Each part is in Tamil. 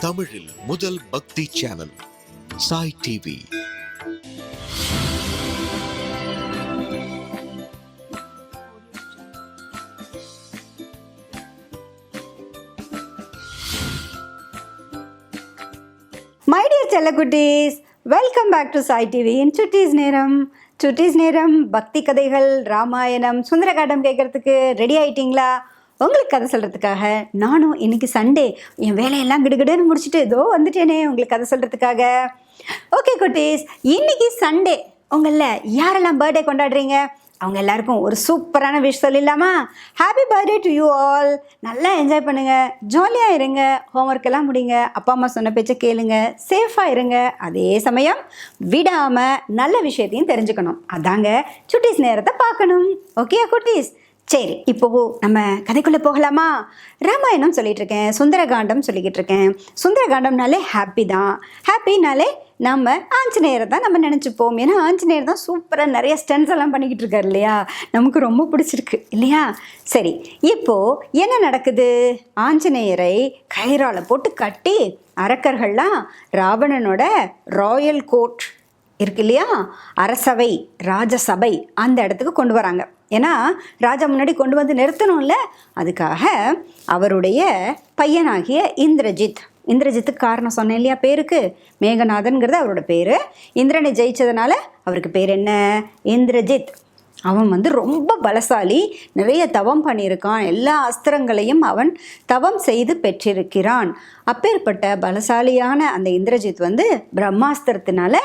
தமிழில் முதல் பக்தி channel Sai TV. My dear செல்லக்குட்டீஸ் welcome back to Sai TV in சுட்டீஸ் நேரம் சுட்டீஸ் நேரம் பக்தி கதைகள் ராமாயணம் சுந்தரகாண்டம் கேட்குறதுக்கு ரெடி ஆயிட்டீங்களா? உங்களுக்கு கதை சொல்கிறதுக்காக நானும் இன்னைக்கு சண்டே என் வேலையெல்லாம் கிடுகிடுன்னு முடிச்சுட்டு ஏதோ வந்துட்டேனே உங்களுக்கு கதை சொல்கிறதுக்காக ஓகே குட்டீஸ். இன்னைக்கு சண்டே உங்களில் யாரெல்லாம் பர்த்டே கொண்டாடுறீங்க? அவங்க எல்லாருக்கும் ஒரு சூப்பரான விஷ் சொல்லிடலாமா? Happy birthday to you all நல்லா என்ஜாய் பண்ணுங்கள் ஜாலியாக இருங்க. ஹோம்ஒர்க் எல்லாம் முடிங்க. அப்பா அம்மா சொன்ன பேச்சை கேளுங்க. சேஃபாக இருங்க. அதே சமயம் விடாமல் நல்ல விஷயத்தையும் தெரிஞ்சுக்கணும். அதாங்க சுட்டீஸ் நேரத்தை பார்க்கணும். ஓகே குட்டீஸ். சரி இப்போ நம்ம கதைக்குள்ளே போகலாமா? ராமாயணம் சொல்லிகிட்டு இருக்கேன் சுந்தரகாண்டம் சொல்லிக்கிட்டு இருக்கேன் சுந்தரகாண்டம்னாலே ஹாப்பி தான். ஹாப்பினாலே நம்ம ஆஞ்சநேயரை தான் நம்ம நினச்சிப்போம். ஏன்னா ஆஞ்சநேயர் தான் சூப்பராக நிறைய ஸ்டன்ஸ் எல்லாம் பண்ணிக்கிட்டு இருக்காரு இல்லையா? நமக்கு ரொம்ப பிடிச்சிருக்கு இல்லையா? சரி இப்போது என்ன நடக்குது? ஆஞ்சநேயரை கயிறால போட்டு கட்டி அரக்கர்கள்லாம் ராவணனோட ராயல் கோர்ட் இருக்கு இல்லையா? அரசவை ராஜசபை அந்த இடத்துக்கு கொண்டு வராங்க. ஏன்னா ராஜா முன்னாடி கொண்டு வந்து நிறுத்தணும்ல? அதுக்காக அவருடைய பையனாகிய இந்திரஜித். இந்திரஜித்துக்கு காரணம் சொன்னேன் இல்லையா பேருக்கு? மேகநாதன்கிறது அவரோட பேர். இந்திரனை ஜெயிச்சதுனால அவருக்கு பேர் என்ன? இந்திரஜித். அவன் வந்து ரொம்ப பலசாலி நிறைய தவம் பண்ணியிருக்கான். எல்லா அஸ்திரங்களையும் அவன் தவம் செய்து பெற்றிருக்கிறான். அப்பேற்பட்ட பலசாலியான அந்த இந்திரஜித் வந்து பிரம்மாஸ்திரத்தினால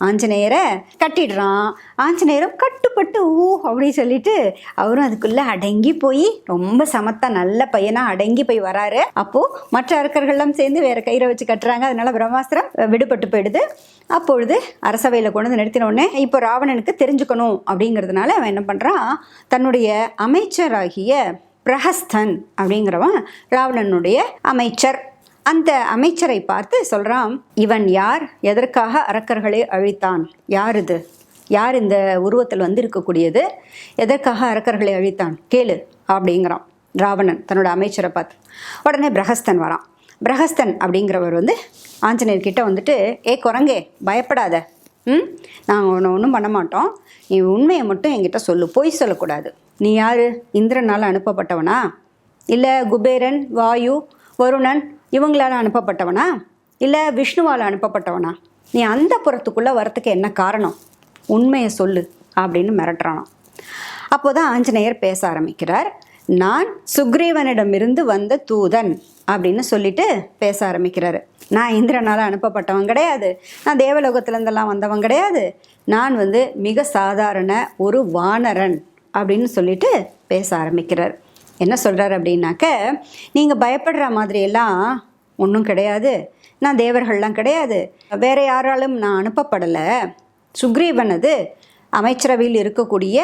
ஆஞ்சநேயரை கட்டிடுறான். ஆஞ்சநேயரும் கட்டுப்பட்டு ஊ அப்படின்னு சொல்லிட்டு அவரும் அதுக்குள்ளே அடங்கி போய் ரொம்ப சமத்தா நல்ல பையனாக அடங்கி போய் வராரு. அப்போது மற்ற அரக்கர்கள்லாம் சேர்ந்து வேறு கயிறை வச்சு கட்டுறாங்க. அதனால பிரம்மாஸ்திரம் விடுபட்டு போயிடுது. அப்பொழுது அரசவையில் கொண்டு வந்து நிறுத்தினோடனே இப்போ ராவணனுக்கு தெரிஞ்சுக்கணும். அப்படிங்கிறதுனால அவன் என்ன பண்ணுறான் தன்னுடைய அமைச்சராகிய பிரஹஸ்தன் அப்படிங்கிறவன் ராவணனுடைய அமைச்சர். அந்த அமைச்சரை பார்த்து சொல்கிறான் இவன் யார்? எதற்காக அரக்கர்களை அழித்தான்? யார் இது? யார் இந்த உருவத்தில் வந்து இருக்கக்கூடியது எதற்காக அரக்கர்களை அழித்தான்? கேளு அப்படிங்கிறான் ராவணன் தன்னோட அமைச்சரை பார்த்து. உடனே பிரகஸ்தன் வரான். பிரகஸ்தன் அப்படிங்கிறவர் வந்து ஆஞ்சநேயர்கிட்ட வந்துட்டு ஏ குரங்கே பயப்படாத. ம்? நாங்கள் ஒன்று ஒன்றும் பண்ண மாட்டோம். நீ உண்மையை மட்டும் என்கிட்ட சொல்லு. பொய் சொல்லக்கூடாது. நீ யார்? இந்திரனால் அனுப்பப்பட்டவனா? இல்லை குபேரன் வாயு வருணன் இவங்களால் அனுப்பப்பட்டவனா? இல்லை விஷ்ணுவால் அனுப்பப்பட்டவனா? நீ அந்த புறத்துக்குள்ளே வரத்துக்கு என்ன காரணம்? உண்மையை சொல்லு அப்படின்னு மிரட்டுறானாம். அப்போ தான் ஆஞ்சநேயர் பேச ஆரம்பிக்கிறார். நான் சுக்ரீவனிடமிருந்து வந்த தூதன் அப்படின்னு சொல்லிட்டு பேச ஆரம்பிக்கிறாரு. நான் இந்திரனால் அனுப்பப்பட்டவன் கிடையாது. நான் தேவலோகத்திலேருந்தெல்லாம் வந்தவன் கிடையாது. நான் வந்து மிக சாதாரண ஒரு வானரன் அப்படின்னு சொல்லிட்டு பேச ஆரம்பிக்கிறார். என்ன சொல்கிறார் அப்படின்னாக்க நீங்கள் பயப்படுற மாதிரியெல்லாம் ஒன்றும் கிடையாது. நான் தேவர்கள்லாம் கிடையாது. வேற யாராலும் நான் அனுப்பப்படலை. சுக்ரீவனது அமைச்சரவையில் இருக்கக்கூடிய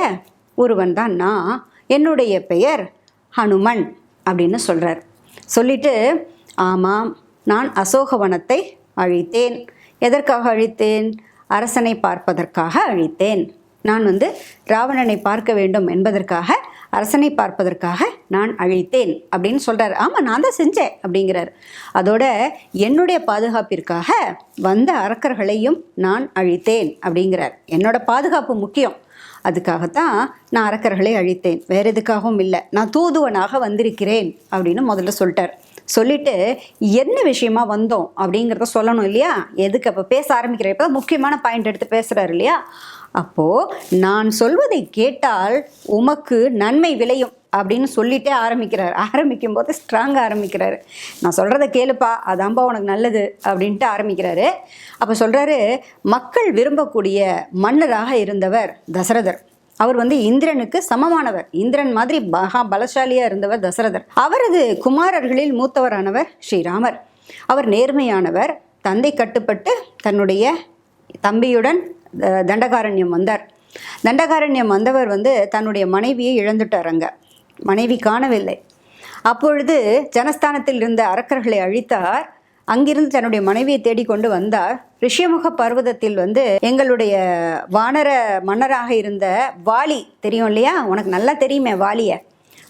ஒருவன் தான் நான். என்னுடைய பெயர் ஹனுமன் அப்படின்னு சொல்கிறார் சொல்லிட்டு ஆமாம் நான் அசோகவனத்தை அழித்தேன். எதற்காக அழித்தேன்? அரசனை பார்ப்பதற்காக அழித்தேன். நான் வந்து ராவணனை பார்க்க வேண்டும் என்பதற்காக அரசனை பார்ப்பதற்காக நான் அழித்தேன் அப்படின்னு சொல்கிறார் ஆமாம் நான் தான் செஞ்சேன் அப்படிங்கிறார். அதோட என்னுடைய பாதுகாப்பிற்காக வந்த அரக்கர்களையும் நான் அழித்தேன் அப்படிங்கிறார். என்னோட பாதுகாப்பு முக்கியம். அதுக்காகத்தான் நான் அரக்கர்களை அழித்தேன். வேற எதுக்காகவும் இல்லை. நான் தூதுவனாக வந்திருக்கிறேன் அப்படின்னு முதல்ல சொல்லிட்டார். சொல்லிட்டு என்ன விஷயமா வந்தோம்? அப்படிங்கிறத சொல்லணும் இல்லையா? எதுக்கு அப்போ பேச ஆரம்பிக்கிற இப்போ முக்கியமான பாயிண்ட் எடுத்து பேசுகிறாரு இல்லையா? அப்போது நான் சொல்வதை கேட்டால் உமக்கு நன்மை விளையும் அப்படின்னு சொல்லிட்டே ஆரம்பிக்கிறார். ஆரம்பிக்கும் போது ஸ்ட்ராங்காக ஆரம்பிக்கிறாரு. நான் சொல்கிறத கேளுப்பா அதான்பா உனக்கு நல்லது அப்படின்ட்டு ஆரம்பிக்கிறாரு. அப்போ சொல்கிறாரு மக்கள் விரும்பக்கூடிய மன்னராக இருந்தவர் தசரதர். அவர் வந்து இந்திரனுக்கு சமமானவர். இந்திரன் மாதிரி மகா பலசாலியாக இருந்தவர் தசரதர். அவரது குமாரர்களில் மூத்தவரானவர் ஸ்ரீராமர். அவர் நேர்மையானவர் தந்தை கட்டுப்பட்டு தன்னுடைய தம்பியுடன் தண்டகாரண்யம் வந்தார். தண்டகாரண்யம் வந்தவர் வந்து தன்னுடைய மனைவியை இழந்துட்டார் அங்கே. மனைவி காணவில்லை. அப்பொழுது ஜனஸ்தானத்தில் இருந்த அரக்கர்களை அழித்தார். அங்கிருந்து தன்னுடைய மனைவியை தேடிக்கொண்டு வந்தார். ரிஷியமுக பர்வதத்தில் வந்து எங்களுடைய வானர மன்னராக இருந்த வாலி தெரியும் இல்லையா? உனக்கு நல்லா தெரியுமே வாலியை.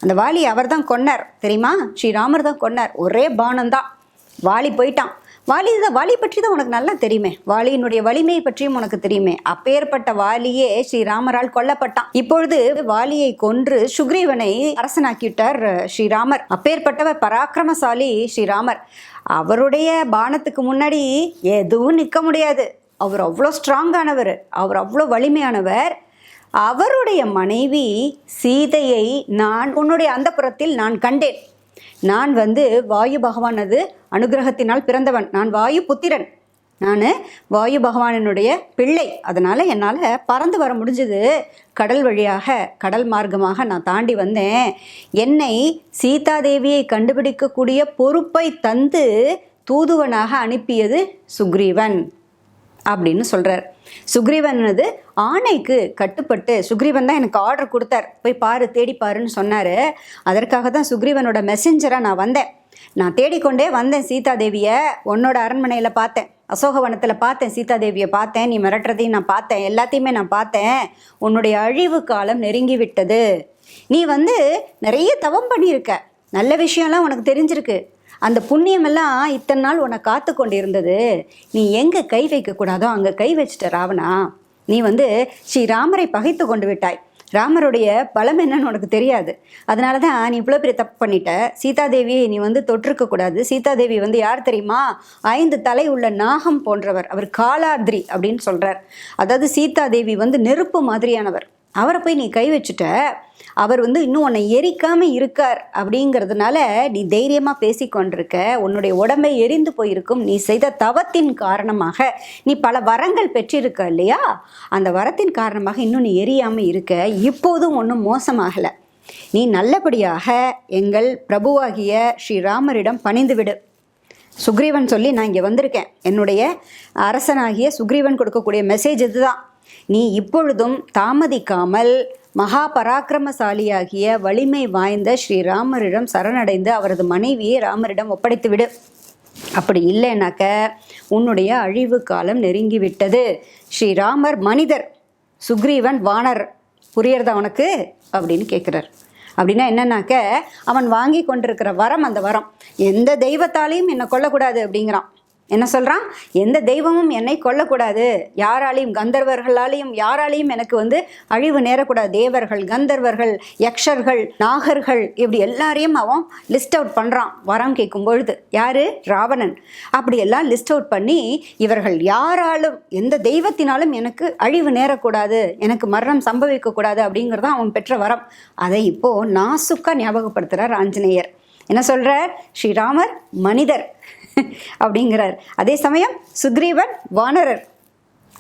அந்த வாலி அவர் தான் கொன்னார். தெரியுமா? ஸ்ரீராமர் தான் கொன்னார். ஒரே பானம் தான் வாலி போயிட்டான். வாலி தான் வாலி பற்றி தான் உனக்கு நல்லா தெரியுமே. வாலியினுடைய வலிமையை பற்றியும் உனக்கு தெரியுமே. அப்பேற்பட்ட வாலியே ஸ்ரீராமரால் கொல்லப்பட்டான். இப்பொழுது வாலியை கொன்று சுக்ரீவனை அரசனாக்கிவிட்டார் ஸ்ரீராமர். அப்பேற்பட்டவர் பராக்கிரமசாலி ஸ்ரீராமர். அவருடைய பானத்துக்கு முன்னாடி எதுவும் நிற்க முடியாது. அவர் அவ்வளோ ஸ்ட்ராங்கானவர். அவர் அவ்வளோ வலிமையானவர். அவருடைய மனைவி சீதையை நான் உன்னுடைய அந்தப்புறத்தில் நான் கண்டேன். நான் வந்து வாயு பகவானது அனுகிரகத்தினால் பிறந்தவன். நான் வாயு புத்திரன். நான் வாயு பகவானனுடைய பிள்ளை. அதனால் என்னால் பறந்து வர முடிஞ்சது. கடல் வழியாக கடல் மார்க்கமாக நான் தாண்டி வந்தேன். என்னை சீதாதேவியை கண்டுபிடிக்கக்கூடிய பொறுப்பை தந்து தூதுவனாக அனுப்பியது சுக்ரீவன் அப்படின்னு சொல்கிறார் சுக்ரீவனது ஆணைக்கு கட்டுப்பட்டு சுக்ரீவன் தான் எனக்கு ஆர்டர் கொடுத்தார். போய் பாரு தேடி பாருன்னு சொன்னார். அதற்காக தான் சுக்ரீவனோட மெசஞ்சராக நான் வந்தேன். நான் தேடிக்கொண்டே வந்தேன் சீதாதேவியை. உன்னோட அரண்மனையில் பார்த்தேன். அசோகவனத்தில் பார்த்தேன் சீதாதேவியை பார்த்தேன். நீ மிரட்டுறதையும் நான் பார்த்தேன். எல்லாத்தையுமே நான் பார்த்தேன். உன்னுடைய அழிவு காலம் நெருங்கி விட்டது. நீ வந்து நிறைய தவம் பண்ணியிருக்க. நல்ல விஷயம்லாம் உனக்கு தெரிஞ்சிருக்கு. அந்த புண்ணியமெல்லாம் இத்தனை நாள் உன்னை காத்து கொண்டு இருந்தது நீ எங்கே கை வைக்கக்கூடாதோ அங்கே கை வச்சிட்ட ராவணா. நீ வந்து ஸ்ரீராமரை பகைத்து கொண்டு விட்டாய். ராமருடைய பலம் என்னன்னு உனக்கு தெரியாது. அதனால தான் நீ இவ்வளோ பெரிய தப்பு பண்ணிட்ட. சீதாதேவி நீ வந்து தொற்றிருக்க கூடாது சீதாதேவி வந்து யார் தெரியுமா? ஐந்து தலை உள்ள நாகம் போன்றவர். அவர் காலாத்ரி அப்படின்னு சொல்கிறார் அதாவது சீதாதேவி வந்து நெருப்பு மாதிரியானவர். அவரை போய் நீ கை வச்சுட்ட அவர் வந்து இன்னும் உன்னை எரிக்காமல் இருக்கார் அப்படிங்கிறதுனால நீ தைரியமாக பேசிக்கொண்டிருக்க உன்னுடைய உடம்பை எரிந்து போயிருக்கும். நீ செய்த தவத்தின் காரணமாக நீ பல வரங்கள் பெற்றிருக்க இல்லையா? அந்த வரத்தின் காரணமாக இன்னும் நீ எரியாமல் இருக்க. இப்போதும் ஒன்றும் மோசமாகலை. நீ நல்லபடியாக எங்கள் பிரபுவாகிய ஸ்ரீராமரிடம் பணிந்து விடு. சுக்ரீவன் சொல்லி நான் இங்கே வந்திருக்கேன். என்னுடைய அரசனாகிய சுக்ரீவன் கொடுக்கக்கூடிய மெசேஜ் இதுதான். நீ இப்பொழுதும் தாமதிக்காமல் மகா பராக்கிரமசாலியாகிய வலிமை வாய்ந்த ஸ்ரீராமரிடம் சரணடைந்து அவரது மனைவியை ராமரிடம் ஒப்படைத்து விடு அப்படி இல்லைனாக்க உன்னுடைய அழிவு காலம் நெருங்கி விட்டது ஸ்ரீராமர் மனிதர் சுக்ரீவன் வானர் புரியறதா உனக்கு? அப்படின்னு கேட்குறார். அப்படின்னா என்னன்னாக்க அவன் வாங்கி கொண்டிருக்கிற வரம் அந்த வரம். எந்த தெய்வத்தாலையும் என்னை கொல்லக்கூடாது அப்படிங்கிறான். என்ன சொல்கிறான் எந்த தெய்வமும் என்னை கொல்லக்கூடாது. யாராலையும் கந்தர்வர்களாலையும் யாராலையும் எனக்கு வந்து அழிவு நேரக்கூடாது. தேவர்கள் கந்தர்வர்கள் யக்ஷர்கள் நாகர்கள் இப்படி எல்லாரையும் அவன் லிஸ்ட் அவுட் பண்ணுறான் வரம் கேட்கும் பொழுது. யார்? ராவணன். அப்படி எல்லாம் லிஸ்ட் அவுட் பண்ணி இவர்கள் யாராலும் எந்த தெய்வத்தினாலும் எனக்கு அழிவு நேரக்கூடாது. எனக்கு மரணம் சம்பவிக்கக்கூடாது அப்படிங்கிறதான் அவன் பெற்ற வரம். அதை இப்போது நாசுக்காக ஞாபகப்படுத்துகிறார் ஆஞ்சநேயர். என்ன சொல்கிறார் ஸ்ரீராமர் மனிதர். அப்படிங்கிறார். அதே சமயம் சுக்ரீவன் வானரர்.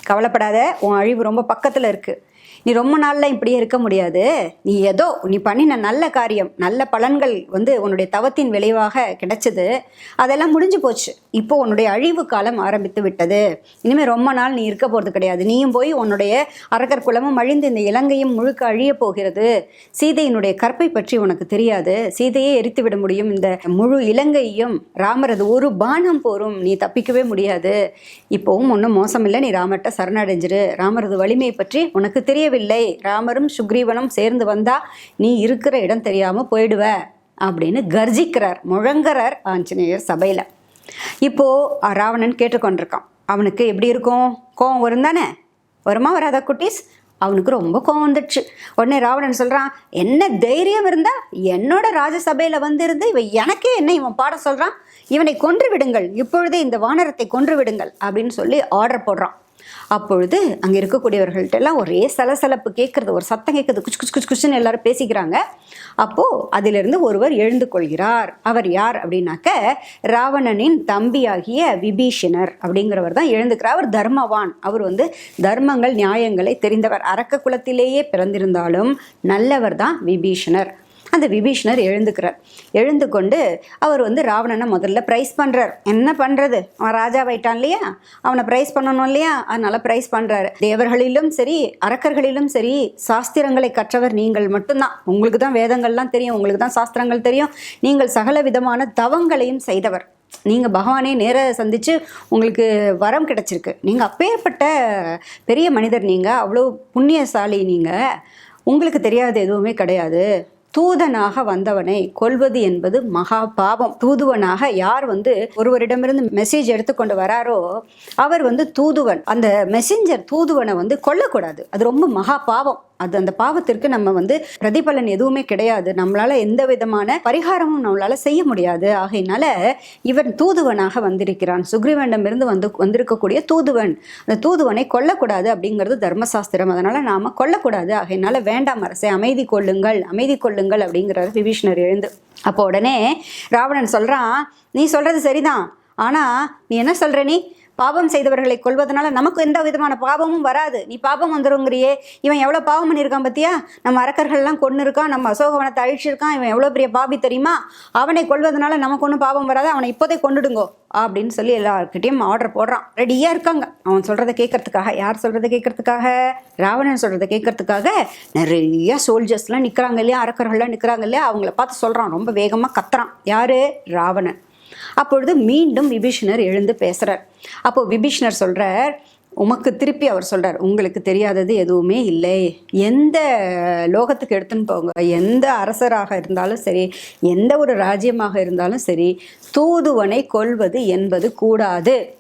கவலைப்படாத உன் அழிவு ரொம்ப பக்கத்தில் இருக்குது நீ ரொம்ப நாளில் இப்படியே இருக்க முடியாது. நீ ஏதோ நீ பண்ணின நல்ல காரியம் நல்ல பலன்கள் வந்து உன்னுடைய தவத்தின் விளைவாக கிடைச்சது. அதெல்லாம் முடிஞ்சு போச்சு. இப்போ உன்னுடைய அழிவு காலம் ஆரம்பித்து விட்டது. இனிமேல் ரொம்ப நாள் நீ இருக்க போகிறது கிடையாது. நீயும் போய் உன்னுடைய அரக்கர் குலமும் அழிந்து இந்த இலங்கையும் முழுக்க அழிய போகிறது. சீதையினுடைய கற்பை பற்றி உனக்கு தெரியாது. சீதையே எரித்து விட முடியும். இந்த முழு இலங்கையும் ராமரது ஒரு பானம் போரும். நீ தப்பிக்கவே முடியாது. இப்போவும் ஒன்றும் மோசமில்லை. நீ ராமர்கிட்ட சரணடைஞ்சிரு. ராமரது வலிமையை பற்றி உனக்கு தெரிய தெரியவில்லை ராமரும் சுக்ரீவனும் சேர்ந்து வந்தா நீ இருக்கிற இடம் தெரியாம போயிடுவ அப்படின்னு கர்ஜிக்கிறார் முழங்குறார் ஆஞ்சநேயர் சபையில். இப்போ ராவணன் கேட்டுக்கொண்டிருக்கான். அவனுக்கு எப்படி இருக்கும்? கோவம் வரும் தானே? வருமா வராதா குட்டீஸ்? அவனுக்கு ரொம்ப கோவம் வந்துடுச்சு. உடனே ராவணன் சொல்கிறான் என்ன தைரியம் இருந்தா என்னோட ராஜசபையில் வந்திருந்து இவன் எனக்கே என்ன இவன் பாட சொல்கிறான் இவனை கொன்று விடுங்கள். இப்பொழுதே இந்த வானரத்தை கொன்று விடுங்கள் அப்படின்னு சொல்லி ஆர்டர் போடுறான். அப்பொழுது அங்கே இருக்கக்கூடியவர்கள்ட்டெல்லாம் ஒரே சலசலப்பு கேட்குறது ஒரு சத்தம் கேட்குறது குச்சு குச்சு குச்சு குச்சுன்னு எல்லாரும் பேசிக்கிறாங்க. அப்போது அதிலிருந்து ஒருவர் எழுந்து கொள்கிறார். அவர் யார் அப்படின்னாக்க ராவணனின் தம்பியாகிய விபீஷணர் அப்படிங்கிறவர் தான் எழுந்துக்கிறார். அவர் தர்மவான். அவர் வந்து தர்மங்கள் நியாயங்களை தெரிந்தவர். அரக்க குலத்திலேயே பிறந்திருந்தாலும் நல்லவர் தான் விபீஷணர். அந்த விபீஷணர் எழுந்துக்கிறார். எழுந்து கொண்டு அவர் வந்து ராவணனை முதல்ல ப்ரைஸ் பண்ணுறார் என்ன பண்ணுறது அவன் ராஜாவாயிட்டான் இல்லையா? அவனை ப்ரைஸ் பண்ணணும் இல்லையா? அதனால் ப்ரைஸ் பண்ணுறாரு தேவர்களிலும் சரி அரக்கர்களிலும் சரி சாஸ்திரங்களை கற்றவர் நீங்கள் மட்டும்தான். உங்களுக்கு தான் வேதங்கள்லாம் தெரியும். உங்களுக்கு தான் சாஸ்திரங்கள் தெரியும். நீங்கள் சகல விதமான தவங்களையும் செய்தவர். நீங்கள் பகவானே நேர சந்தித்து உங்களுக்கு வரம் கிடச்சிருக்கு. நீங்கள் அப்பேற்பட்ட பெரிய மனிதர் நீங்கள் அவ்வளோ புண்ணியசாலி நீங்கள் உங்களுக்கு தெரியாத எதுவுமே கிடையாது. தூதனாக வந்தவனை கொல்வது என்பது மகா பாவம். தூதுவனாக யார் வந்து ஒருவரிடமிருந்து மெசேஜ் எடுத்துக்கொண்டு வராரோ அவர் வந்து தூதுவன். அந்த மெசேஞ்சர் தூதுவனை வந்து கொல்லக்கூடாது. அது ரொம்ப மகா பாவம். அது அந்த பாவத்திற்கு நம்ம வந்து பிரதிபலன் எதுவுமே கிடையாது. நம்மளால எந்த விதமான பரிகாரமும் நம்மளால செய்ய முடியாது. ஆகையினால இவன் தூதுவனாக வந்திருக்கிறான். சுக்ரீவனிடமிருந்து வந்து வந்திருக்கக்கூடிய தூதுவன். அந்த தூதுவனை கொல்லக்கூடாது அப்படிங்கிறது தர்மசாஸ்திரம். அதனால நாம கொல்லக்கூடாது. ஆகையினால வேண்டாம் அரசே அமைதி கொள்ளுங்கள் அமைதி கொள்ளுங்கள் அப்படிங்கிறார் விபீஷ்ணர் எழுந்து. அப்போ உடனே ராவணன் சொல்றான் நீ சொல்றது சரிதான். ஆனா நீ என்ன சொல்ற நீ? பாவம் செய்தவர்களை கொள்வதனால நமக்கு எந்த விதமான பாவமும் வராது. நீ பாவம் வந்துருங்கிறியே. இவன் எவ்வளோ பாவம் பண்ணியிருக்கான் பத்தியா? நம்ம அரக்கர்கள்லாம் கொண்டு இருக்கான் நம்ம அசோகவனத்தை அழிச்சிருக்கான் இவன் எவ்வளோ பெரிய பாபி தெரியுமா? அவனை கொல்வதனால நமக்கு ஒன்றும் பாவம் வராது. அவனை இப்போதே கொண்டுடுங்கோ அப்படின்னு சொல்லி எல்லாருக்கிட்டையும் ஆர்டர் போடுறான். ரெடியாக இருக்காங்க. அவன் சொல்கிறத கேட்கறதுக்காக. யார் சொல்கிறத கேட்கறதுக்காக? ராவணன் சொல்கிறத கேட்கறதுக்காக நிறைய சோல்ஜர்ஸ்லாம் நிற்கிறாங்க இல்லையா? அரக்கர்கள்லாம் நிற்கிறாங்க இல்லையா? அவங்கள பார்த்து சொல்கிறான் ரொம்ப வேகமாக கத்துறான். யார்? ராவணன். அப்பொழுது மீண்டும் விபீஷணர் எழுந்து பேசுகிறார் அப்போ விபீஷணர் சொல்கிறார் உமக்கு திருப்பி அவர் சொல்கிறார் உங்களுக்கு தெரியாதது எதுவுமே இல்லை. எந்த லோகத்துக்கு எடுத்துன்னு போங்க. எந்த அரசராக இருந்தாலும் சரி எந்த ஒரு ராஜ்யமாக இருந்தாலும் சரி தூதுவனை கொல்வது என்பது கூடாது.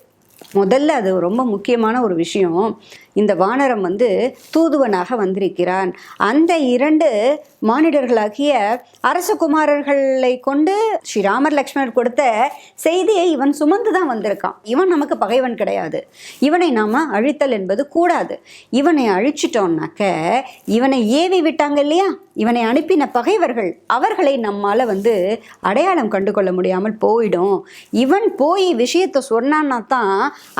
முதல்ல அது ரொம்ப முக்கியமான ஒரு விஷயம். இந்த வானரம் வந்து தூதுவனாக வந்திருக்கிறான். அந்த இரண்டு மானிடர்களாகிய அரசகுமாரர்களை கொண்டு ஸ்ரீராமர் லக்ஷ்மணர் கொடுத்த செய்தியை இவன் சுமந்து தான் வந்திருக்கான். இவன் நமக்கு பகைவன் கிடையாது. இவனை நாம் அழித்தல் என்பது கூடாது. இவனை அழிச்சிட்டோம்னாக்க இவனை ஏவி விட்டாங்க இல்லையா? இவனை அனுப்பின பகைவர்கள் அவர்களை நம்மால் வந்து அடையாளம் கண்டு கொள்ள முடியாமல் போயிடும். இவன் போய் விஷயத்தை சொன்னான்னா தான்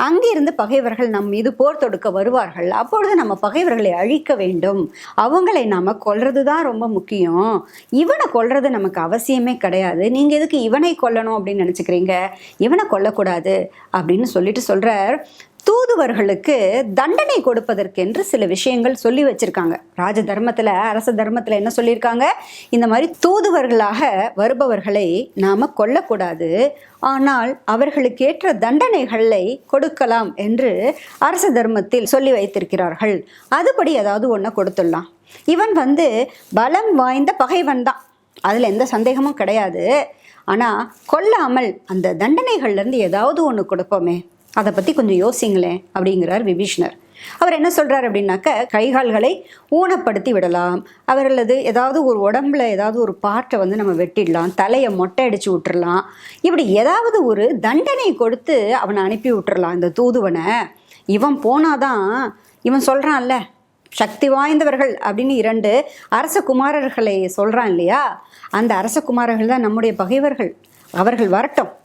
அங்கிருந்து பகைவர்கள் நம் மீது போர் தொடுக்க வருவார்கள். அப்பொழுது நம்ம பகைவர்களை அழிக்க வேண்டும். அவங்களை நாம கொல்றது தான் ரொம்ப முக்கியம். இவனை கொல்றது நமக்கு அவசியமே கிடையாது. நீங்க எதுக்கு இவனை கொல்லணும் அப்படின்னு நினச்சிக்கிறீங்க? இவனை கொல்லக்கூடாது அப்படின்னு சொல்லிட்டு சொல்கிறார் தூதுவர்களுக்கு தண்டனை கொடுப்பதற்கென்று சில விஷயங்கள் சொல்லி வச்சிருக்காங்க. ராஜ தர்மத்தில் அரச தர்மத்தில் என்ன சொல்லியிருக்காங்க? இந்த மாதிரி தூதுவர்களாக வருபவர்களை நாம் கொல்லக்கூடாது. ஆனால் அவர்களுக்கு ஏற்ற தண்டனைகளை கொடுக்கலாம் என்று அரச தர்மத்தில் சொல்லி வைத்திருக்கிறார்கள். அதுபடி ஏதாவது ஒன்று கொடுத்துடலாம். இவன் வந்து பலம் வாய்ந்த பகைவன் தான். அதில் எந்த சந்தேகமும் கிடையாது. ஆனால் கொல்லாமல் அந்த தண்டனைகள்லேருந்து ஏதாவது ஒன்று கொடுப்போமே. அதை பற்றி கொஞ்சம் யோசிங்களேன் அப்படிங்கிறார் விபீஷ்ணர். அவர் என்ன சொல்கிறார் அப்படின்னாக்க கைகால்களை ஊனப்படுத்தி விடலாம். அவர்களது ஏதாவது ஒரு உடம்புல ஏதாவது ஒரு பாட்டை வந்து நம்ம வெட்டிடலாம். தலையை மொட்டை அடித்து விட்டுறலாம். இப்படி ஏதாவது ஒரு தண்டனை கொடுத்து அவனை அனுப்பி விட்டுறலாம் இந்த தூதுவனை. இவன் போனாதான் இவன் சொல்கிறான்ல சக்தி வாய்ந்தவர்கள் அப்படின்னு இரண்டு அரச குமாரர்களை சொல்கிறான் இல்லையா? அந்த அரச குமாரர்கள் தான் நம்முடைய பகைவர்கள். அவர்கள் வரட்டும்.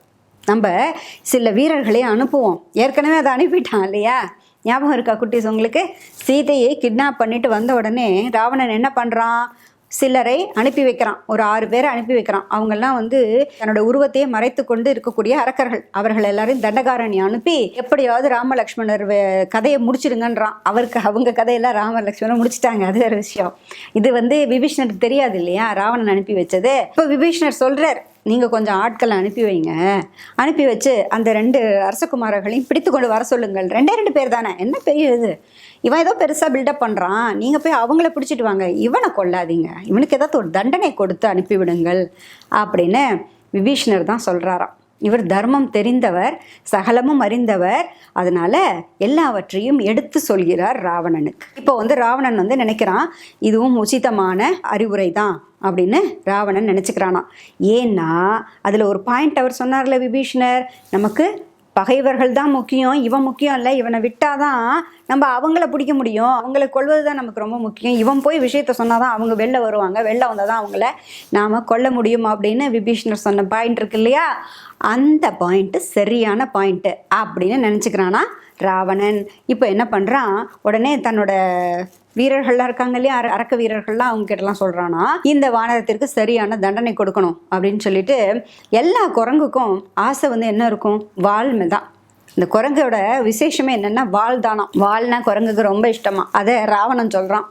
நம்ம சில வீரர்களை அனுப்புவோம். ஏற்கனவே அதை அனுப்பிட்டான் இல்லையா? ஞாபகம் இருக்கா குட்டீஸ் உங்களுக்கு? சீதையை கிட்னாப் பண்ணிட்டு வந்த உடனே ராவணன் என்ன பண்ணுறான் சிலரை அனுப்பி வைக்கிறான். ஒரு ஆறு பேரை அனுப்பி வைக்கிறான். அவங்கெல்லாம் வந்து தன்னோட உருவத்தையே மறைத்து கொண்டு இருக்கக்கூடிய அரக்கர்கள். அவர்கள் எல்லாரையும் தண்டகாரணி அனுப்பி எப்படியாவது ராமலக்ஷ்மணர் கதையை முடிச்சிடுங்கன்றான். அவருக்கு அவங்க கதையெல்லாம் ராமலக்ஷ்மணர் முடிச்சிட்டாங்க. அது வேறு விஷயம். இது வந்து விபீஷ்ணருக்கு தெரியாது இல்லையா? ராவணன் அனுப்பி வச்சது. இப்போ விபீஷ்ணர் சொல்கிறார் நீங்கள் கொஞ்சம் ஆட்களை அனுப்பி வைங்க. அனுப்பி வச்சு அந்த ரெண்டு அரசகுமாரர்களையும் பிடித்து கொண்டு வர சொல்லுங்கள். ரெண்டே ரெண்டு பேர் தானே? என்ன பெரிய இது? இவன் ஏதோ பெருசாக பில்டப் பண்ணுறான் நீங்கள் போய் அவங்கள பிடிச்சிட்டு வாங்க. இவனை கொல்லாதீங்க இவனுக்கு ஏதாவது ஒரு தண்டனை கொடுத்து அனுப்பிவிடுங்கள் அப்படின்னு விபீஷ்ணர் தான் சொல்கிறாராம் இவர் தர்மம் தெரிந்தவர் சகலமும் அறிந்தவர். அதனால எல்லாவற்றையும் எடுத்து சொல்கிறார் ராவணனுக்கு. இப்போ வந்து ராவணன் வந்து நினைக்கிறான் இதுவும் உச்சிதமான அறிவுரை தான் அப்படின்னு ராவணன் நினச்சிக்கிறானா. ஏன்னா அதில் ஒரு பாயிண்ட் அவர் சொன்னார்ல விபீஷ்ணர் நமக்கு பகைவர்கள் தான் முக்கியம் இவன் முக்கியம் இல்லை இவனை விட்டாதான் நம்ம அவங்கள பிடிக்க முடியும். அவங்களை கொல்வது தான் நமக்கு ரொம்ப முக்கியம். இவன் போய் விஷயத்த சொன்னாதான் அவங்க வெளில வருவாங்க. வெளில வந்தால் தான் அவங்கள நாம் கொல்ல முடியும் அப்படின்னு விபீஷ்ணர் சொன்ன பாயிண்ட் இருக்கு இல்லையா? அந்த பாயிண்ட்டு சரியான பாயிண்ட்டு அப்படின்னு நினச்சிக்கிறானா ராவணன். இப்போ என்ன பண்ணுறான் உடனே தன்னோட வீரர்கள்லாம் இருக்காங்க இல்லையா? அரக்க வீரர்கள்லாம் அவங்க கிட்டலாம் சொல்கிறானா இந்த வானரத்திற்கு சரியான தண்டனை கொடுக்கணும் அப்படின்னு சொல்லிட்டு எல்லா குரங்குக்கும் ஆசை வந்து என்ன இருக்கும்? வாழ்மை தான். இந்த குரங்கோட விசேஷமே என்னென்னா வால் தானம் வால்னா குரங்குக்கு ரொம்ப இஷ்டமா. அதை ராவணன் சொல்கிறான்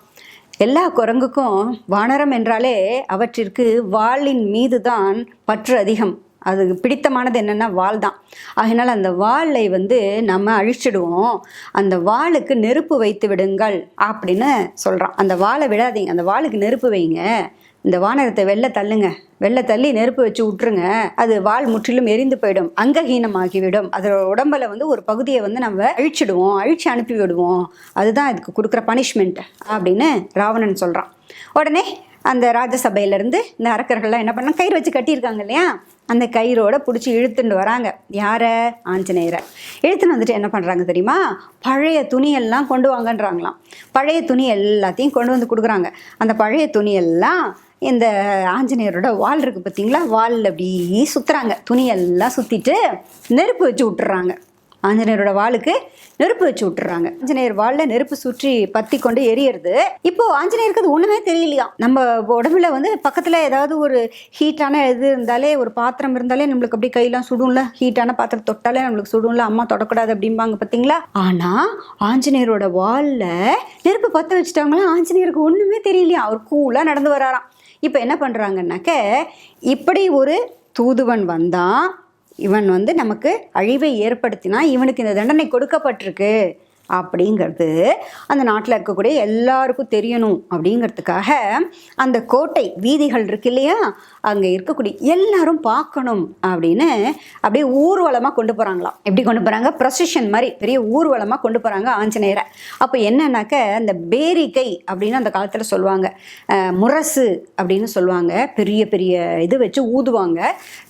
எல்லா குரங்குக்கும் வானரம் என்றாலே அவற்றிற்கு வாளின் மீது தான் பற்று அதிகம். அது பிடித்தமானது என்னென்னா வால் தான் அதனால் அந்த வாளை வந்து நம்ம அழிச்சிடுவோம். அந்த வாளுக்கு நெருப்பு வைத்து விடுங்கள் அப்படின்னு சொல்கிறான் அந்த வாளை விடாதீங்க. அந்த வாளுக்கு நெருப்பு வைங்க. இந்த வானரத்தை வெளில தள்ளுங்க. வெளில தள்ளி நெருப்பு வச்சு விட்டுருங்க அது வால் முற்றிலும் எரிந்து போயிடும். அங்கஹீனமாகிவிடும். அதோட உடம்புல வந்து ஒரு பகுதியை வந்து நம்ம அழிச்சிடுவோம். அழிச்சு அனுப்பி விடுவோம். அதுதான் இதுக்கு கொடுக்குற பனிஷ்மெண்ட் அப்படின்னு ராவணன் சொல்கிறான் உடனே அந்த ராஜசபையிலேருந்து இந்த அரக்கர்கள்லாம் என்ன பண்ணால் கயிறு வச்சு கட்டியிருக்காங்க இல்லையா? அந்த கயிறோட பிடிச்சி இழுத்துட்டு வராங்க. யாரை? ஆஞ்சநேயரை. இழுத்துன்னு வந்துட்டு என்ன பண்ணுறாங்க தெரியுமா? பழைய துணியெல்லாம் கொண்டு வாங்கன்றாங்களாம். பழைய துணி எல்லாத்தையும் கொண்டு வந்து கொடுக்குறாங்க. அந்த பழைய துணியெல்லாம் இந்த ஆஞ்சநேயரோட வால் இருக்குது பார்த்தீங்களா வாலில் அப்படி சுற்றுறாங்க துணியெல்லாம் சுற்றிட்டு நெருப்பு வச்சு விட்டுறாங்க ஆஞ்சநேயரோட வாளுக்கு நெருப்பு வச்சு விட்டுறாங்க ஆஞ்சநேயர் வாளில் நெருப்பு சுற்றி பத்தி கொண்டு எரியறது. இப்போ ஆஞ்சநேயருக்கு அது ஒன்றுமே தெரியலையா? நம்ம உடம்புல வந்து பக்கத்தில் ஏதாவது ஒரு ஹீட்டான இது இருந்தாலே ஒரு பாத்திரம் இருந்தாலே நம்மளுக்கு அப்படியே கையெல்லாம் சுடும்ல. ஹீட்டான பாத்திரம் தொட்டாலே நம்மளுக்கு சுடும்ல. அம்மா தொடக்கூடாது அப்படிம்பாங்க பார்த்தீங்களா ஆனால் ஆஞ்சநேயரோட வாலில் நெருப்பு பற்ற வச்சுட்டாங்களா? ஆஞ்சநேயருக்கு ஒன்றுமே தெரியலையா? அவர் கூலாக நடந்து வராராம். இப்போ என்ன பண்ணுறாங்கன்னாக்க இப்படி ஒரு தூதுவன் வந்தான் இவன் வந்து நமக்கு அழிவை ஏற்படுத்தினா இவனுக்கு இந்த தண்டனை கொடுக்கப்பட்டிருக்கு. அப்படிங்கிறது அந்த நாட்டில் இருக்கக்கூடிய எல்லாருக்கும் தெரியணும் அப்படிங்கிறதுக்காக அந்த கோட்டை வீதிகள் இருக்கு இல்லையா? அங்கே இருக்கக்கூடிய எல்லாரும் பார்க்கணும் அப்படின்னு அப்படியே ஊர்வலமாக கொண்டு போகிறாங்களாம் எப்படி கொண்டு போகிறாங்க ப்ரொசஷன் மாதிரி பெரிய ஊர்வலமாக கொண்டு போகிறாங்க ஆஞ்சநேயரை. அப்போ என்னன்னாக்க அந்த பேரிக்கை அப்படின்னு அந்த காலத்தில் சொல்லுவாங்க. முரசு அப்படின்னு சொல்லுவாங்க. பெரிய பெரிய இது வச்சு ஊதுவாங்க.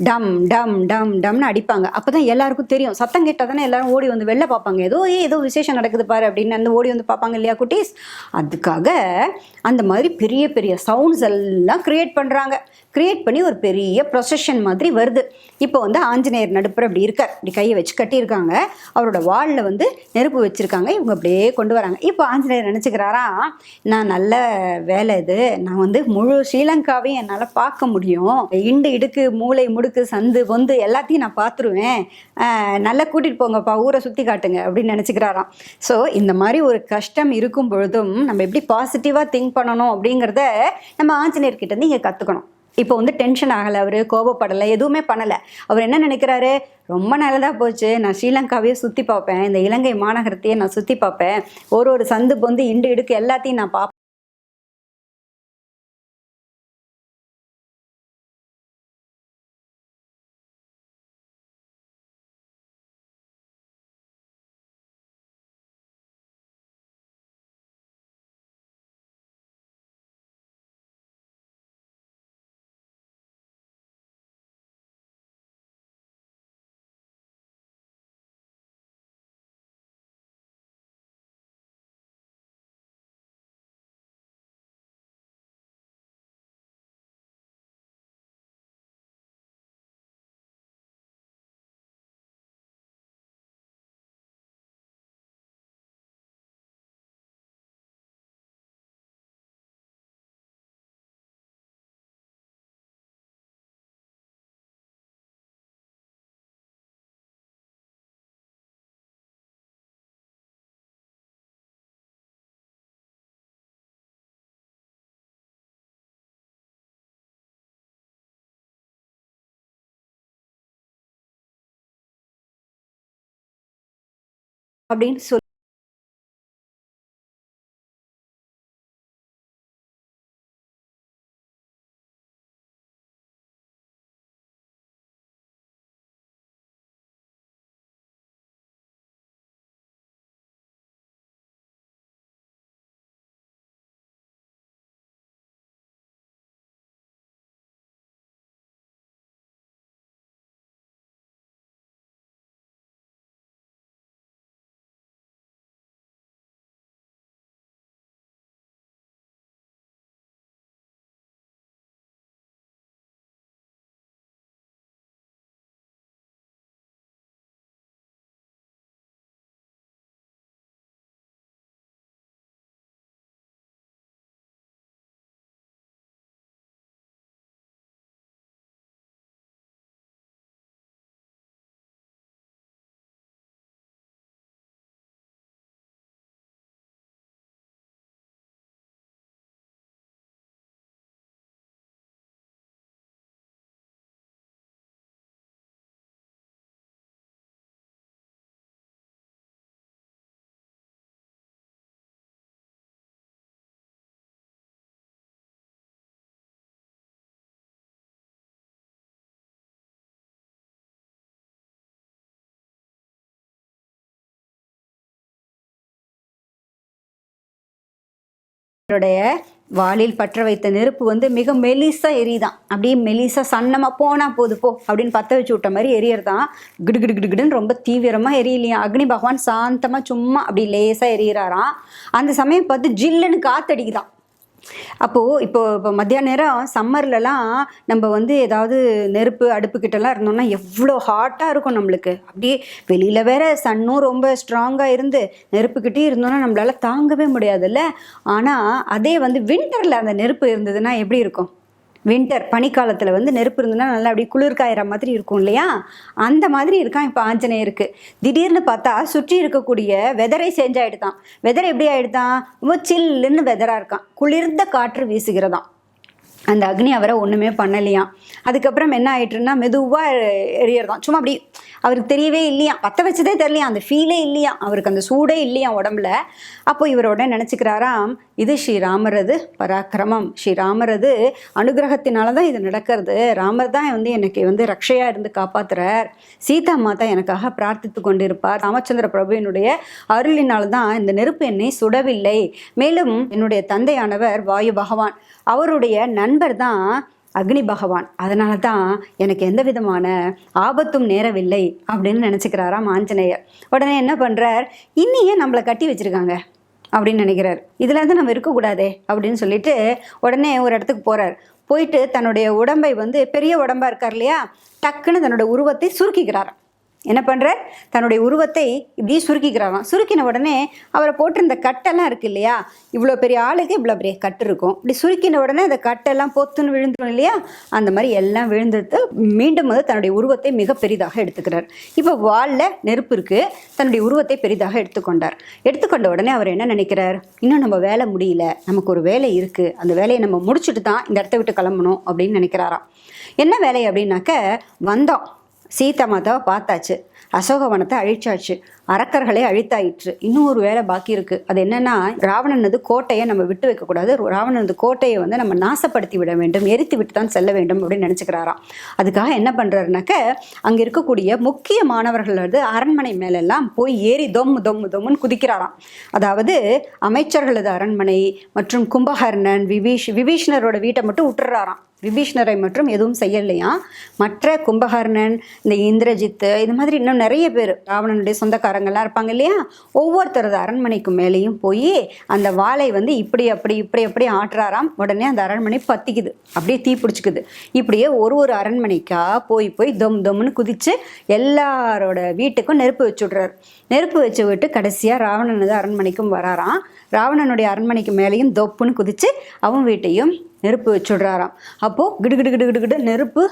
டம் டம் டம் டம்னு அடிப்பாங்க. அப்போ தான் எல்லாருக்கும் தெரியும். சத்தம் கேட்டால் தானே எல்லாரும் ஓடி வந்து வெளில பார்ப்பாங்க. ஏதோ ஏதோ விசேஷம் நடக்குது பாரு அப்படின்னு அந்த ஓடி வந்து பார்ப்பாங்க இல்லையா குட்டீஸ்? அதுக்காக அந்த மாதிரி பெரிய பெரிய சவுண்ட்ஸ் எல்லாம் க்ரியேட் பண்ணுறாங்க கிரியேட் பண்ணி ஒரு பெரிய ப்ரொசஷன் மாதிரி வருது. இப்போ வந்து ஆஞ்சநேயர் நடுப்புற அப்படி இருக்கார். இப்படி கையை வச்சு கட்டியிருக்காங்க. அவரோட வாளில் வந்து நெருப்பு வச்சுருக்காங்க. இவங்க அப்படியே கொண்டு வராங்க. இப்போ ஆஞ்சநேயர் நினச்சிக்கிறாரா நான் நல்ல வேலை இது. நான் வந்து முழு ஸ்ரீலங்காவையும் என்னால் பார்க்க முடியும். இண்டு இடுக்கு மூளை முடுக்கு சந்து பொந்து எல்லாத்தையும் நான் பார்த்துருவேன். நல்லா கூட்டிகிட்டு போங்கப்பா. ஊரை சுற்றி காட்டுங்க. அப்படின்னு நினச்சிக்கிறாராம். ஸோ இந்த மாதிரி ஒரு கஷ்டம் இருக்கும் பொழுதும் நம்ம எப்படி பாசிட்டிவாக திங்க் பண்ணணும் அப்படிங்கிறத நம்ம ஆஞ்சநேயர்கிட்ட இருந்து இங்கே கற்றுக்கணும் இப்போ வந்து டென்ஷன் ஆகலை அவர் கோபப்படலை எதுவுமே பண்ணலை. அவர் என்ன நினைக்கிறாரு? ரொம்ப நல்லதாக போச்சு. நான் ஸ்ரீலங்காவையே சுற்றி பார்ப்பேன். இந்த இலங்கை மாநகரத்தையே நான் சுற்றி பார்ப்பேன். ஒரு ஒரு சந்து பொந்து இண்டு இடுக்கு எல்லாத்தையும் நான் பார்ப்பேன். அப்படின்னு சொல்லி அவருடைய வாளில் பற்ற வைத்த நெருப்பு வந்து மிக மெலிசா எரியுதான். அப்படியே மெலிசா சன்னமா போனா போது போ அப்படின்னு பத்த வச்சு விட்ட மாதிரி எரியறதான். கிடு கிடு கிடு கிடுன்னு ரொம்ப தீவிரமா எரியலையா? அக்னி பகவான் சாந்தமா சும்மா அப்படி லேசா எரியறாராம். அந்த சமயம் பார்த்து ஜில்லுன்னு காத்தடிக்குதான். அப்போது இப்போ இப்போ மத்தியான நேரம் சம்மர்லலாம் நம்ம வந்து ஏதாவது நெருப்பு அடுப்புக்கிட்டலாம் இருந்தோம்னா எவ்வளோ ஹாட்டாக இருக்கும் நம்மளுக்கு. அப்படியே வெளியில் வேற சன்னும் ரொம்ப ஸ்ட்ராங்காக இருந்து நெருப்புக்கிட்டே இருந்தோம்னா நம்மளால தாங்கவே முடியாதுல்ல? ஆனால் அதே வந்து வின்டரில் அந்த நெருப்பு இருந்ததுன்னா எப்படி இருக்கும்? வின்டர் பனிக்காலத்தில் வந்து நெருப்பு இருந்ததுன்னா நல்லா அப்படி குளிர்காயிற மாதிரி இருக்கும் இல்லையா? அந்த மாதிரி இருக்கான் இப்போ ஆஞ்சநேயருக்கு. திடீர்னு பார்த்தா சுற்றி இருக்கக்கூடிய வெதரை சேஞ்ச் ஆகிடுதான் வெதர் எப்படி ஆகிடுதான் ரொம்ப சில்லுன்னு வெதராக இருக்கான். குளிர்ந்த காற்று வீசுகிறதாம். அந்த அக்னி அவரை ஒன்றுமே பண்ணலையாம் அதுக்கப்புறம் என்ன ஆயிட்டுருன்னா மெதுவாக எரியறதாம் சும்மா அப்படி அவருக்கு தெரியவே இல்லையா? பற்ற வச்சதே தெரியலையா? அந்த ஃபீலே இல்லையா? அவருக்கு அந்த சூடே இல்லையா உடம்புல? அப்போ இவரோட நினச்சிக்கிறாராம் இது ஸ்ரீராமரது பராக்கிரமம். ஸ்ரீராமரது அனுகிரகத்தினால தான் இது நடக்கிறது. ராமர் தான் வந்து எனக்கு வந்து ரக்ஷையாக இருந்து காப்பாத்துறார். சீதா மாதா எனக்காக பிரார்த்தித்து கொண்டிருப்பார். ராமச்சந்திர பிரபுவினுடைய அருளினால் தான் இந்த நெருப்பு என்னை சுடவில்லை. மேலும் என்னுடைய தந்தையானவர் வாயு பகவான். அவருடைய நன் நண்பர் தான் அக்னி பகவான். அதனால தான் எனக்கு எந்த விதமான ஆபத்தும் நேரவில்லை அப்படின்னு நினச்சிக்கிறாராம் ஆஞ்சநேயர். உடனே என்ன பண்ணுறார் இன்னியே நம்மளை கட்டி வச்சிருக்காங்க அப்படின்னு நினைக்கிறார். இதில் இருந்து நம்ம இருக்கக்கூடாதே அப்படின்னு சொல்லிட்டு உடனே ஒரு இடத்துக்கு போகிறார் போயிட்டு தன்னுடைய உடம்பை வந்து பெரிய உடம்பா இருக்கார் இல்லையா? டக்குன்னு தன்னோட உருவத்தை சுருக்கிக்கிறாராம். என்ன பண்ணுறார் தன்னுடைய உருவத்தை இப்படி சுருக்கிக்கிறாராம். சுருக்கின உடனே அவரை போட்டிருந்த கட்டெல்லாம் இருக்கு இல்லையா? இவ்வளோ பெரிய ஆளுக்கு இவ்வளோ பெரிய கட்டு இருக்கும். இப்படி சுருக்கின உடனே அந்த கட்டெல்லாம் பொத்துன்னு விழுந்துடும் இல்லையா? அந்த மாதிரி எல்லாம் விழுந்தது மீண்டும் வந்து தன்னுடைய உருவத்தை மிக பெரிதாக எடுத்துக்கிறார். இப்போ வாலில் நெருப்பு இருக்குது தன்னுடைய உருவத்தை பெரிதாக எடுத்துக்கொண்டார். எடுத்துக்கொண்ட உடனே அவர் என்ன நினைக்கிறார்? இன்னும் நம்ம வேலை முடியல. நமக்கு ஒரு வேலை இருக்குது அந்த வேலையை நம்ம முடிச்சுட்டு தான் இந்த இடத்த விட்டு கிளம்பணும் அப்படின்னு நினைக்கிறாராம். என்ன வேலை அப்படின்னாக்க வந்தோம். சீதா மாதாவை பார்த்தாச்சு. அசோகவனத்தை அழிச்சாச்சு. அரக்கர்களை அழித்தாயிற்று. இன்னும் ஒரு வேலை பாக்கி இருக்கு. அது என்னன்னா ராவணனது கோட்டையை நம்ம விட்டு வைக்கக்கூடாது. ராவணனது கோட்டையை வந்து நம்ம நாசப்படுத்தி விட வேண்டும். எரித்து விட்டு தான் செல்ல வேண்டும் அப்படின்னு நினச்சிக்கிறாராம். அதுக்காக என்ன பண்ணுறாருனாக்க அங்கே இருக்கக்கூடிய முக்கிய மாணவர்களது அரண்மனை மேலெல்லாம் போய் ஏறி தொம் தொம் தொம்முன்னு குதிக்கிறாராம். அதாவது அமைச்சர்களது அரண்மனை மற்றும் கும்பகர்ணன் விபீஷ் விபீஷ்ணரோட வீட்டை மட்டும் விட்டுறாராம் விபீஷ்ணரை மற்றும் எதுவும் செய்யலையா? மற்ற கும்பகர்ணன் இந்த இந்திரஜித்து இது மாதிரி இன்னும் நிறைய பேர் ராவணனுடைய சொந்தக்காரங்கள்லாம் இருப்பாங்க இல்லையா? ஒவ்வொருத்தரது அரண்மனைக்கு மேலேயும் போய் அந்த வாளை வந்து இப்படி அப்படி இப்படி அப்படி ஆட்டுறாராம். உடனே அந்த அரண்மனை பத்திக்குது. அப்படியே தீ பிடிச்சிக்குது. இப்படியே ஒரு ஒரு அரண்மனைக்கா போய் போய் தொம் தொம்னு குதிச்சு எல்லாரோட வீட்டுக்கும் நெருப்பு வச்சு விட்றாரு. நெருப்பு வச்சு விட்டு கடைசியாக ராவணனது அரண்மனைக்கும் வராராம். ராவணனுடைய அரண்மனைக்கு மேலேயும் தொப்புன்னு குதிச்சு அவன் வீட்டையும் நெருப்பு வச்சுடுறாராம் அப்போது கிடு கிடு கிடு நெருப்பு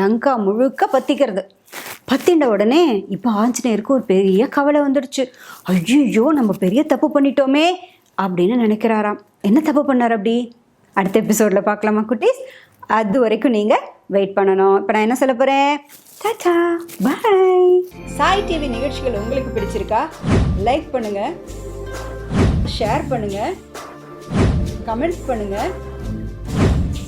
லங்கா முழுக்க பற்றிக்கிறது பத்தின உடனே இப்போ ஆஞ்சநேயருக்கு ஒரு பெரிய கவலை வந்துடுச்சு. ஐயோ நம்ம பெரிய தப்பு பண்ணிட்டோமே அப்படின்னு நினைக்கிறாராம். என்ன தப்பு பண்ணார் அப்படி? அடுத்த எபிசோடில் பார்க்கலாமா குட்டீஸ்? அது வரைக்கும் நீங்கள் வெயிட் பண்ணணும். இப்போ நான் என்ன சொல்ல போகிறேன் டாட்டா பாய் சாய் டிவி நிகழ்ச்சிகள் உங்களுக்கு பிடிச்சிருக்கா? லைக் பண்ணுங்கள் ஷேர் பண்ணுங்கள் கமெண்ட்ஸ் பண்ணுங்கள்